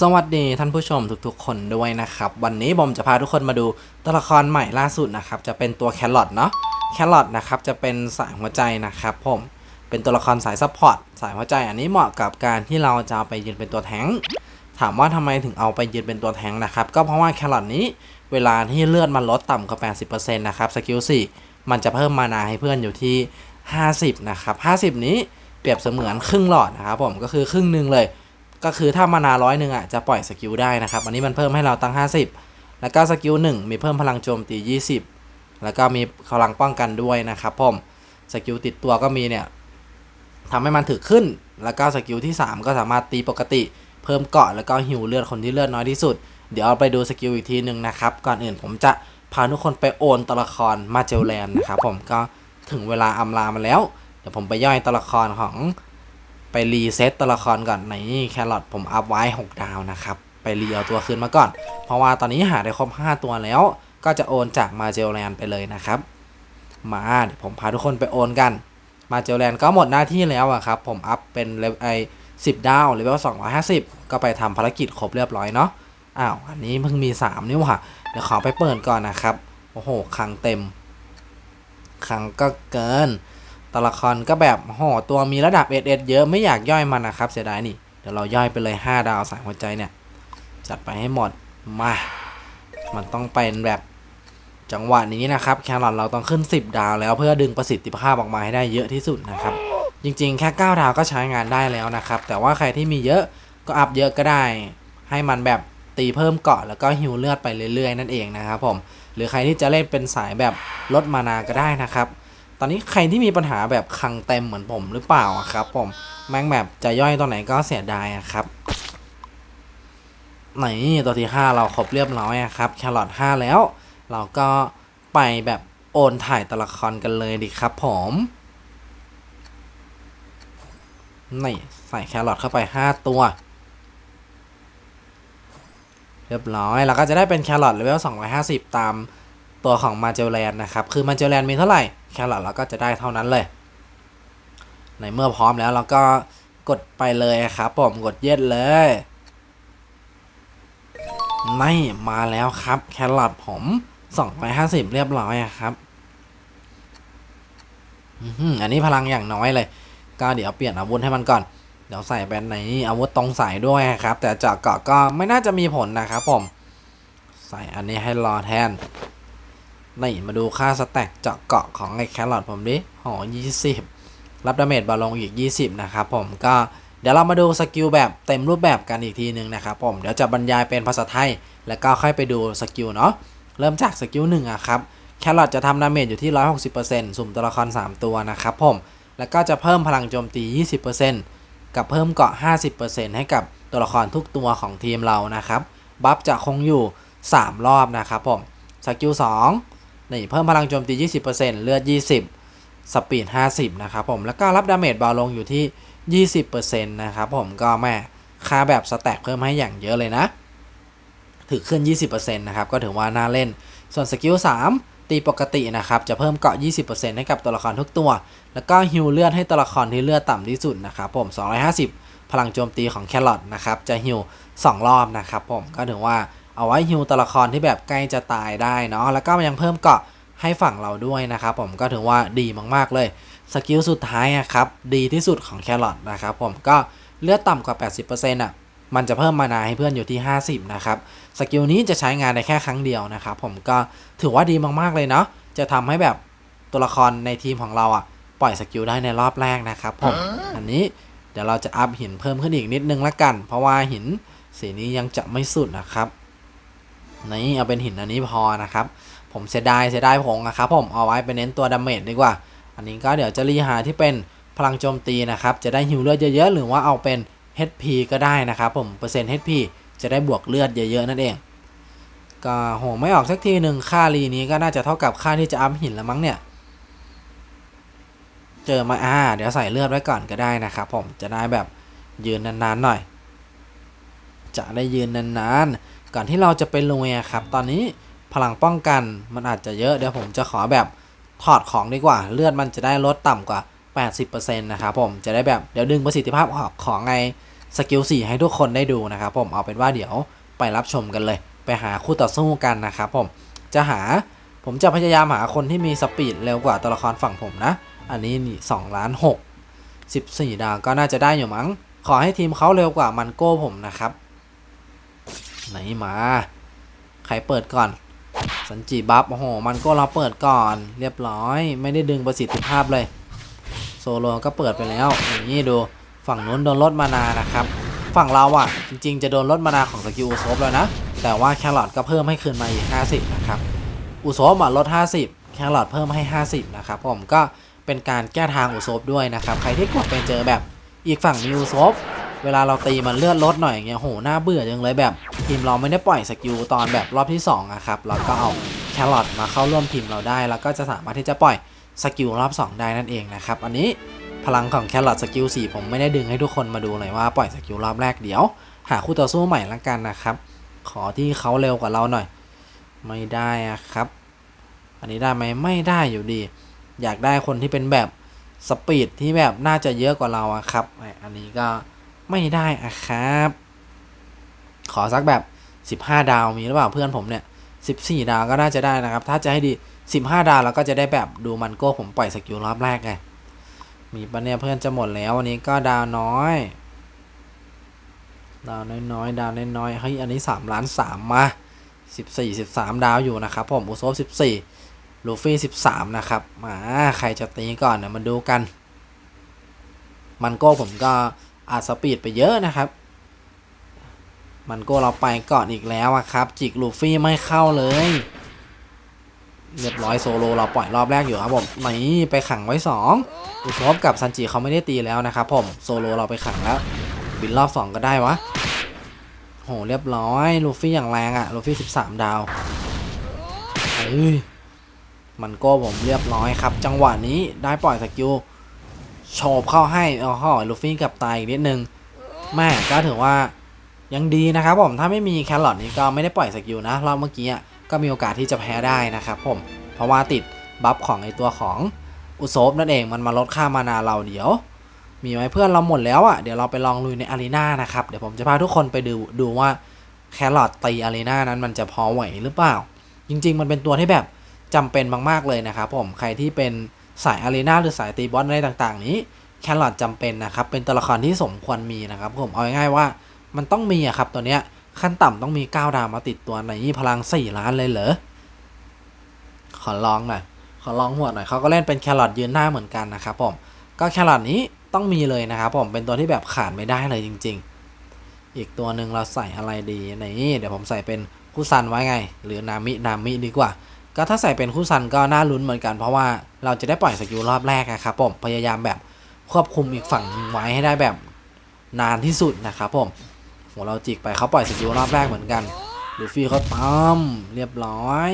สวัสดีท่านผู้ชมทุกๆ คนด้วยนะครับ วันนี้บอมจะพาทุกคนมาดูตัวละครใหม่ล่าสุดนะครับ จะเป็นตัวแครอทเนาะแครอทนะครับจะเป็นสายหัวใจนะครับผมเป็นตัวละครสายซัพพอร์ตสายหัวใจอันนี้เหมาะกับการที่เราจะไปยืนเป็นตัวแทงถามว่าทำไมถึงเอาไปยืนเป็นตัวแทงนะครับ ก็เพราะว่าแครอทนี้เวลาที่เลือดมันลดต่ำกว่า80%นะครับสกิล4มันจะเพิ่มมานาให้เพื่อนอยู่ที่ 50นะครับ50 นี้เปรียบเสมือนครึ่งหลอดนะครับผมก็คือครึ่งหนึ่งเลย ก็คือถ้ามานาร้อยหนึ่งอะจะปล่อยสกิลได้นะครับ อันนี้มันเพิ่มให้เราตั้ง 50 แล้วก็สกิลหนึ่งมีเพิ่มพลังโจมตี 20 แล้วก็มีพลังป้องกันด้วยนะครับผมสกิลติดตัวก็มีเนี่ยทำให้มันถึกขึ้น แล้วก็สกิลที่ 3 ก็สามารถตีปกติ เพิ่มเกาะแล้วก็หิวเลือดคนที่เลือดน้อยที่สุด เดี๋ยวเอาไปดูสกิลอีกทีหนึ่งนะครับ ก่อนอื่นผมจะพาทุกคนไปโอนตัวละครมาเจลแลนนะครับผมก็ถึงเวลาอำลามาแล้ว เดี๋ยวผมไปย่อยตัวละครของ ไปรีเซ็ตตัวละครก่อนในแครอทผมอัพไว้ 6 ดาวนะครับ ไปรีเอาตัวคืนมาก่อน เพราะว่าตอนนี้หาได้ครบ 5 ตัวแล้ว ก็จะโอนจากมาเจลแลนไปเลยนะครับ มาเดี๋ยวผมพาทุกคนไปโอนกัน มาเจลแลนก็หมดหน้าที่แล้วอะครับ ผมอัพเป็นเลเวลไอสิบดาวเลเวล250ก็ไปทำภารกิจครบเรียบร้อยเนาะอ้าวอันนี้เพิ่งมี3นี่หว่าเดี๋ยวขอไปเปิดก่อนนะครับโอ้โหคังเต็มคังก็เกิน ตัวละครก็แบบโหตัวมีระดับเอเอเยอะไม่อยากย่อยมันนะครับ เสียดายนี่เดี๋ยวเราย่อยไปเลย 5 ดาวสายหัวใจเนี่ย จัดไปให้หมดมา มันต้องเป็นแบบจังหวะนี้นะครับแครอทเราต้องขึ้น 10 ดาวแล้วเพื่อดึงประสิทธิภาพออกมาให้ได้เยอะที่สุดนะครับ จริงๆ แค่ 9 ดาวก็ใช้งานได้แล้วนะครับ แต่ว่าใครที่มีเยอะก็อัพเยอะก็ได้ ให้มันแบบตีเพิ่มเกาะแล้วก็ฮิวเลือดไปเรื่อยๆ นั่นเองนะครับผม หรือใครที่จะเล่นเป็นสายแบบลดมานาก็ได้นะครับ ตอนนี้ใครที่มีปัญหาแบบคังเต็มเหมือนผมหรือเปล่าครับผมแม่งแบบจะย่อยตรงไหนก็เสียดายครับไหนตัวที่ 5 เราครบเรียบร้อยครับแครอท5แล้ว เราก็ไปแบบโอนถ่ายตัวละครกันเลยดีครับผมนี่ใส่แครอทเข้าไป 5 ตัว เรียบร้อยเราก็จะได้เป็นแครอทเลเวล250 ตามตัวของมาเจลแลนนะครับ คือมาเจลแลนมีเท่าไหร่ แครอทเราก็จะได้เท่านั้นเลย ในเมื่อพร้อมแล้วเราก็กดไปเลยครับผมกดเย็ดเลยนี่มาแล้วครับ แครอทผม250 เรียบร้อยครับอันนี้พลังอย่างน้อยเลย ก็เดี๋ยวเปลี่ยนอาวุธให้มันก่อน เดี๋ยวใส่แบนไหนอาวุธตรงใส่ด้วยครับ แต่จาะเกาะก็ไม่น่าจะมีผลนะครับผม ใส่อันนี้ให้รอแทน นี่มาดูค่าสแต็กเจาะเกาะของไอ้แครอทผมดิโหยี่สิบรับดาเมจบาลงอีก 20 นะครับผมก็เดี๋ยวเรามาดูสกิลแบบเต็มรูปแบบกันอีกทีหนึ่งนะครับผมเดี๋ยวจะบรรยายเป็นภาษาไทย แล้วก็ค่อยไปดูสกิลเนาะเริ่มจากสกิลหนึ่งอะครับแครอทจะทำดาเมจอยู่ที่ 160%สุ่มตัวละคร 3 ตัวนะครับผมแล้วก็จะเพิ่มพลังโจมตี 20%กับเพิ่มเกาะ 50%ให้กับตัวละครทุกตัวของทีมเรานะครับบัฟจะคงอยู่ 3 รอบนะครับผมสกิล2 นี่เพิ่มพลังโจมตี 20%เลือด 20 สปีด 50 นะครับผม แล้วก็รับดาเมจเบาลงอยู่ที่ 20%นะครับผมก็แม่ค่าแบบสแต็กเพิ่มให้อย่างเยอะเลยนะ ถือขึ้น 20%นะครับ ก็ถือว่าน่าเล่น ส่วนสกิล 3 ตีปกตินะครับ จะเพิ่มเกาะ 20%ให้กับตัวละครทุกตัว แล้วก็ฮิวเลือดให้ตัวละครที่เลือดต่ำที่สุดนะครับผม 250 พลังโจมตีของแครอทนะครับ จะฮิว2รอบนะครับผม ก็ถือว่า เอาไว้ฮิวตัวละครที่แบบใกล้จะตายได้เนาะแล้วก็ยังเพิ่มเกาะให้ฝั่งเราด้วยนะครับผมก็ถือว่าดีมากๆเลยสกิลสุดท้ายอะครับดีที่สุดของแครอทนะครับผมก็เลือดต่ำกว่า 80%อะมันจะเพิ่มมานาให้เพื่อนอยู่ที่ 50 นะครับ สกิลนี้จะใช้งานได้แค่ครั้งเดียวนะครับผมก็ถือว่าดีมากๆเลยเนาะ จะทำให้แบบตัวละครในทีมของเราอะ ปล่อยสกิลได้ในรอบแรกนะครับผม อันนี้เดี๋ยวเราจะอัพหินเพิ่มขึ้นอีกนิดนึงละกัน เพราะว่าหินสีนี้ยังจะไม่สุดนะครับ นี่เอาเป็นหินอันนี้พอนะครับ ผมเสียดายเสียดายผงนะครับ ผมเอาไว้ไปเน้นตัวดาเมจดีกว่า อันนี้ก็เดี๋ยวจะรีหาที่เป็นพลังโจมตีนะครับ จะได้ฮิวเลือดเยอะๆ หรือว่าเอาเป็น HP ก็ได้นะครับ ผมเปอร์เซ็นต์ HP จะได้บวกเลือดเยอะๆนั่นเอง ก็โหไม่ออกสักทีหนึ่งค่ารีนี้ก็น่าจะเท่ากับค่าที่จะอัพหินแล้วมั้งเนี่ยเจอมาอ่าเดี๋ยวใส่เลือดไว้ก่อนก็ได้นะครับ ผมจะได้แบบยืนนานๆหน่อย จะได้ยืนนานๆ ก่อนที่เราจะไปลุยอครับ ตอนนี้พลังป้องกันมันอาจจะเยอะ เดี๋ยวผมจะขอแบบถอดของดีกว่า เลือดมันจะได้ลดต่ำกว่า 80%นะครับผม จะได้แบบเดี๋ยวดึงประสิทธิภาพออกของไงสกิล4ให้ทุกคนได้ดูนะครับผม เอาเป็นว่าเดี๋ยวไปรับชมกันเลย ไปหาคู่ต่อสู้กันนะครับผม จะหา ผมจะพยายามหาคนที่มีสปีดเร็วกว่าตัวละครฝั่งผมนะ อันนี้2ล้าน6 14ดาวก็น่าจะได้อยู่มั้ง ขอให้ทีมเขาเร็วกว่ามันโก้ผมนะครับ ไหนมา ใครเปิดก่อน สันจิบัฟโอ้โห มันก้เราเปิดก่อน เรียบร้อย ไม่ได้ดึงประสิทธิภาพเลย โซโลก็เปิดไปแล้ว อย่างนี้ดู ฝั่งนู้นโดนลดมานานะครับ ฝั่งเราอะ จริง ๆ จะโดนลดมานาของสกิลอุซบแล้วนะ แต่ว่าแครอทก็เพิ่มให้คืนมาอีก 50 นะครับ อุซบอะลด 50 แครอทเพิ่มให้ 50 นะครับผม ก็เป็นการแก้ทางอุซบด้วยนะครับ ใครที่กดไปเจอแบบอีกฝั่งมีอุซบ เวลาเราตีมันเลือดลดหน่อยอย่างเงี้ยโหน่าเบื่อจังเลยแบบทีมเราไม่ได้ปล่อยสกิลตอนแบบรอบที่2อะครับเราก็เอาแครอทมาเข้าร่วมทีมเราได้ แล้วก็จะสามารถที่จะปล่อยสกิลรอบ 2 ได้นั่นเองนะครับอันนี้พลังของแครอทสกิล4ผมไม่ได้ดึงให้ทุกคนมาดูเลยว่าปล่อยสกิลรอบแรกเดี๋ยว หาคู่ต่อสู้ใหม่ละกันนะครับ ขอที่เขาเร็วกว่าเราหน่อย ไม่ได้อะครับ อันนี้ได้ไหมไม่ได้อยู่ดี อยากได้คนที่เป็นแบบสปีดที่แบบน่าจะเยอะกว่าเราอะครับไออันนี้ก็ ไม่ได้อะครับ ขอสักแบบ 15 ดาวมีหรือเปล่าเพื่อนผมเนี่ย 14 ดาวก็น่าจะได้นะครับ ถ้าจะให้ดี 15 ดาวเราก็จะได้แบบดูมันโก้ผมปล่อยสกิลรอบแรกไง มีปะเนี่ยเพื่อนจะหมดแล้ววันนี้ก็ดาวน้อย ดาวน้อยๆดาวน้อยๆเฮ้ยอันนี้ 3 ล้าน 3 มา 14 13 ดาวอยู่นะครับผมอุโซฟ14 ลูฟี่ 13 นะครับมาใครจะตีก่อนเนี่ยมาดูกัน มันโก้ผมก็ อาจสปีดไปเยอะนะครับ มันโก้เราไปก่อนอีกแล้วอะครับ จิกลูฟี่ไม่เข้าเลย เรียบร้อยโซโลเราปล่อยรอบแรกอยู่ครับผมนี่ไปขังไว้2อุซฟกับซันจิเขาไม่ได้ตีแล้วนะครับผมโซโลเราไปขังแล้ว บินรอบ 2 ก็ได้วะโหเรียบร้อยลูฟี่อย่างแรงอะลูฟี่13 ดาวเอ้ยมันโก้ผมเรียบร้อยครับ จังหวะนี้ได้ปล่อยสกิล โฉบเข้าให้อ๋อลูฟี่กับตายอีกนิดนึงแม่ก็ถือว่ายังดีนะครับผมถ้าไม่มีแครอทนี้ก็ไม่ได้ปล่อยสกิลนะรอบเมื่อกี้ก็มีโอกาสที่จะแพ้ได้นะครับผมเพราะว่าติดบัฟของไอตัวของอุโซฟนั่นเองมันมาลดค่ามานาเราเดี๋ยว มีไหมเพื่อนเราหมดแล้วอะ่ะเดี๋ยวเราไปลองลุยในอารีนานะครับเดี๋ยวผมจะพาทุกคนไปดูดูว่าแครอทตีอารีนานั้นมันจะพอไหวหรือเปล่า จริง ๆ มันเป็นตัวที่แบบจำเป็นมากๆเลยนะครับผมใครที่เป็น สายอารีนาหรือสายตีบอสอะไรต่างๆ นี้แครอทจำเป็นนะครับ เป็นตัวละครที่สมควรมีนะครับ ผมเอาง่ายๆว่ามันต้องมีอะครับตัวเนี้ยขั้นต่ำต้องมี 9 ดาวมาติดตัวในนี่พลัง 4 ล้านเลยเหรอ ขอลองหน่อย ขอลองหัวหน่อยเขาก็เล่นเป็นแครอทยืนหน้าเหมือนกันนะครับผม ก็แครอทนี้ต้องมีเลยนะครับผม เป็นตัวที่แบบขาดไม่ได้เลยจริง ๆ อีกตัวหนึ่งเราใส่อะไรดี นี่ เดี๋ยวผมใส่เป็นคู่ซันไว้ไง หรือนามิ นามิดีกว่า ก็ถ้าใส่เป็นคู่ซันก็น่าลุ้นเหมือนกัน เพราะว่าเราจะได้ปล่อยสกิลรอบแรกนะครับผมพยายามแบบควบคุมอีกฝั่งไว้ให้ได้แบบนานที่สุดนะครับผมโหเราจิกไปเขาปล่อยสกิลรอบแรกเหมือนกันลูฟี่เขาตั้มเรียบร้อย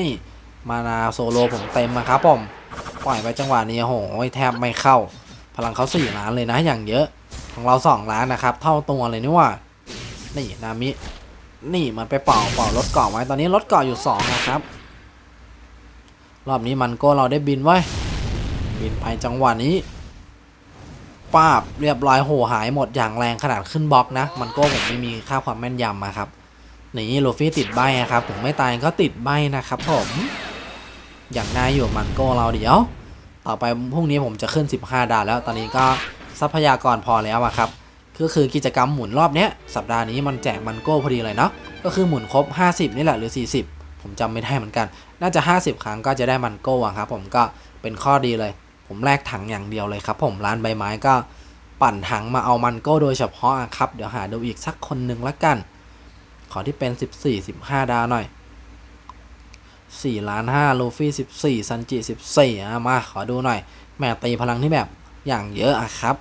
มานาโซโลผมเต็มนะครับผมปล่อยไปจังหวะนี้โหแทบไม่เข้า พลังเขาสี่ล้านเลยนะอย่างเยอะของเราสองล้านนะครับ เท่าตัวเลยนี่ว่า นี่นามิ นี่มันไปเป่าเป่ารถเกาะไว้ตอนนี้รถเกาะอยู่สองนะครับ รอบนี้มันก็เราได้บินไว้ บินไปจังหวะนี้ป้าบเรียบร้อยโหหายหมดอย่างแรงขนาดขึ้นบล็อกนะ มันก็ผมไม่มีค่าความแม่นยำมาครับนี่โลฟี่ติดใบอะครับถึงไม่ตายก็ติดใบนะครับผมอย่างนายอยู่มันก้เราเดี๋ยว ต่อไปพรุ่งนี้ผมจะขึ้น 15 ดาวแล้ว ตอนนี้ก็ทรัพยากรพอแล้วอะครับก็คือกิจกรรมหมุนรอบเนี้ยสัปดาห์นี้มันแจกมันโก้พอดีเลยเนาะก็คือหมุนครบ 50 นี่แหละหรือ 40 ผมจำไม่ได้เหมือนกัน น่าจะ 50 ครั้งก็จะได้มันโก้อะครับผมก็เป็นข้อดีเลย ผมแลกถังอย่างเดียวเลยครับ ผมร้านใบไม้ก็ปั่นถังมาเอามันโก้โดยเฉพาะครับ เดี๋ยวหาดูอีกสักคนหนึ่งละกัน ขอที่เป็น 14 15 ดาวหน่อย4ล้าน5ลูฟี่ 14ซันจิ14อะมาขอดูหน่อย แม่ตีพลังที่แบบอย่างเยอะอะครับ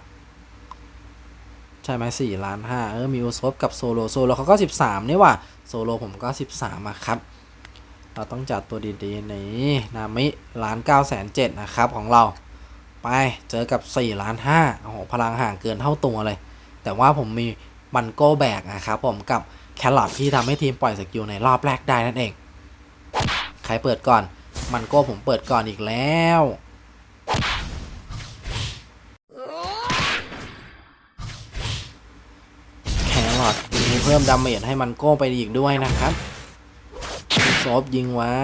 ใช่ไหม4ล้าน5เออมีอุซบกับโซโลโซโลเขาก็ 13 นี่ว่ะโซโลผมก็ 13อะครับ เราต้องจัดตัวดีๆนี่นามิล้าน9แสน7นะครับของเรา ไปเจอกับ4ล้าน5โอ้โหพลังห่างเกินเท่าตัวเลย แต่ว่าผมมีมันโก้แบกนะครับผมกับแครอทที่ทำให้ทีมปล่อยสกิลในรอบแรกได้นั่นเอง ใครเปิดก่อน มันโก้ผมเปิดก่อนอีกแล้วแคพิ่มดาเมจให้มันโก้ไปอีกด้วยนะครับ ซอฟยิงไว้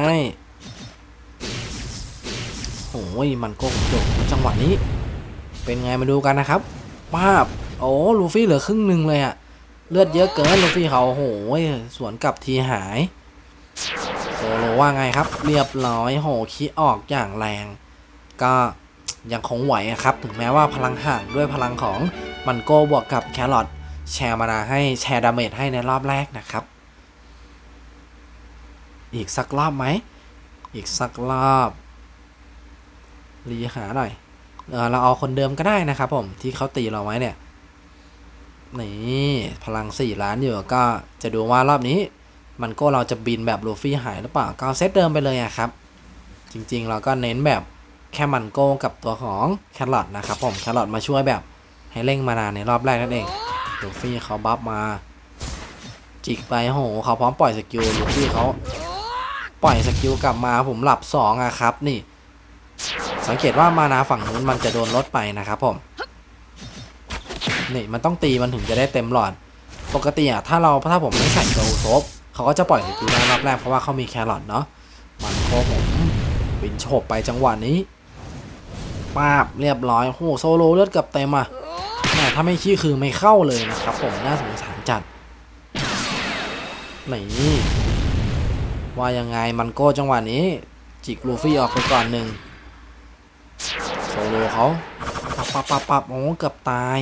โอ้ยมันโก้จบจังหวะนี้ เป็นไงมาดูกันนะครับป้าบโอ้ลูฟี่เหลือครึ่งหนึ่งเลยอะเลือดเยอะเกินลูฟี่เขาโอ้โหสวนกลับทีหายโซโลว่าไงครับ เรียบร้อยโหคีออกอย่างแรง ก็ยังคงไหวครับ ถึงแม้ว่าพลังห่างด้วยพลังของมันโก้บวกกับแครอทแชร์มานาให้แชร์ดาเมจให้ในรอบแรกนะครับ อีกสักรอบไหม อีกสักรอบรีหาหน่อยเออเราเอาคนเดิมก็ได้นะครับผมที่เขาตีเราไว้เนี่ย นี่พลัง 4 ล้านอยู่ก็จะดูว่ารอบนี้ มันโก้เราจะบินแบบลูฟี่หายหรือเปล่าก็เอาเซตเดิมไปเลยอะครับ จริงๆเราก็เน้นแบบแค่มันโก้กับตัวของแครอทนะครับผมแครอทมาช่วยแบบให้เร่งมานานในรอบแรกนั่นเองลูฟี่เขาบัฟมา จิกไปโหเขาพร้อมปล่อยสกิลลูฟี่เขา ล่อยสกิลกลับมาผมหลับสองอะครับนี่ สังเกตว่ามานาฝั่งนู้นมันจะโดนลดไปนะครับผมนี่มันต้องตีมันถึงจะได้เต็มหลอด ปกติอะถ้าเราถ้าผมไม่ใส่โซโซฟเขาก็จะปล่อยสกิลได้รอบแรกเพราะว่าเขามีแครอทเนาะมันโคผมบินโฉบไปจังหวะนี้ป้าบเรียบร้อยโหโซโลเลือดกับเต็มอะแม่ถ้าไม่ขี้คือไม่เข้าเลยนะครับผมน่าสงสารจัดนี่ ว่ายังไงมันโก้จังหวะนี้ จิกลูฟี่ออกไปก่อนหนึ่งโซโลเขาปับปับปับปับโอ้เกือบตาย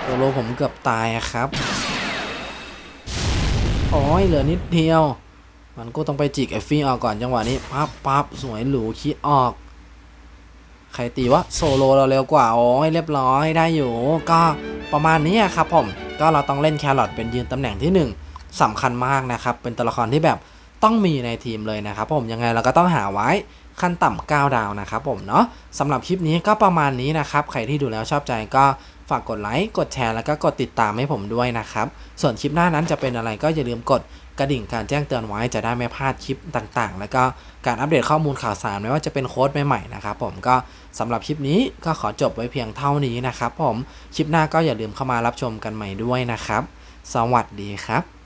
โซโลผมเกือบตายครับโอ้ยเหลือนิดเดียว มันก็ต้องไปจิกไอฟี่ออกก่อนจังหวะนี้ปั๊บปั๊บสวยหรูคิดออก ใครตีวะโซโลเราเร็วกว่าโอ้ยเรียบร้อยได้อยู่ ก็ประมาณนี้ครับผมก็เราต้องเล่นแครอทเป็นยืนตำแหน่งที่หนึ่งสำคัญมากนะครับ เป็นตัวละครที่แบบ ต้องมีในทีมเลยนะครับผมยังไงเราก็ต้องหาไว้ขั้นต่ำ9ดาวนะครับผมเนาะสำหรับคลิปนี้ก็ประมาณนี้นะครับ ใครที่ดูแล้วชอบใจก็ฝากกดไลค์ กดแชร์แล้วก็กดติดตามให้ผมด้วยนะครับ ส่วนคลิปหน้านั้นจะเป็นอะไรก็อย่าลืมกดกระดิ่งการแจ้งเตือนไว้จะได้ไม่พลาดคลิปต่างๆ แล้วก็การอัปเดตข้อมูลข่าวสารไม่ว่าจะเป็นโค้ดใหม่ๆนะครับผมก็สำหรับคลิปนี้ก็ขอจบไว้เพียงเท่านี้นะครับผมคลิปหน้าก็อย่าลืมเข้ามารับชมกันใหม่ด้วยนะครับ สวัสดีครับ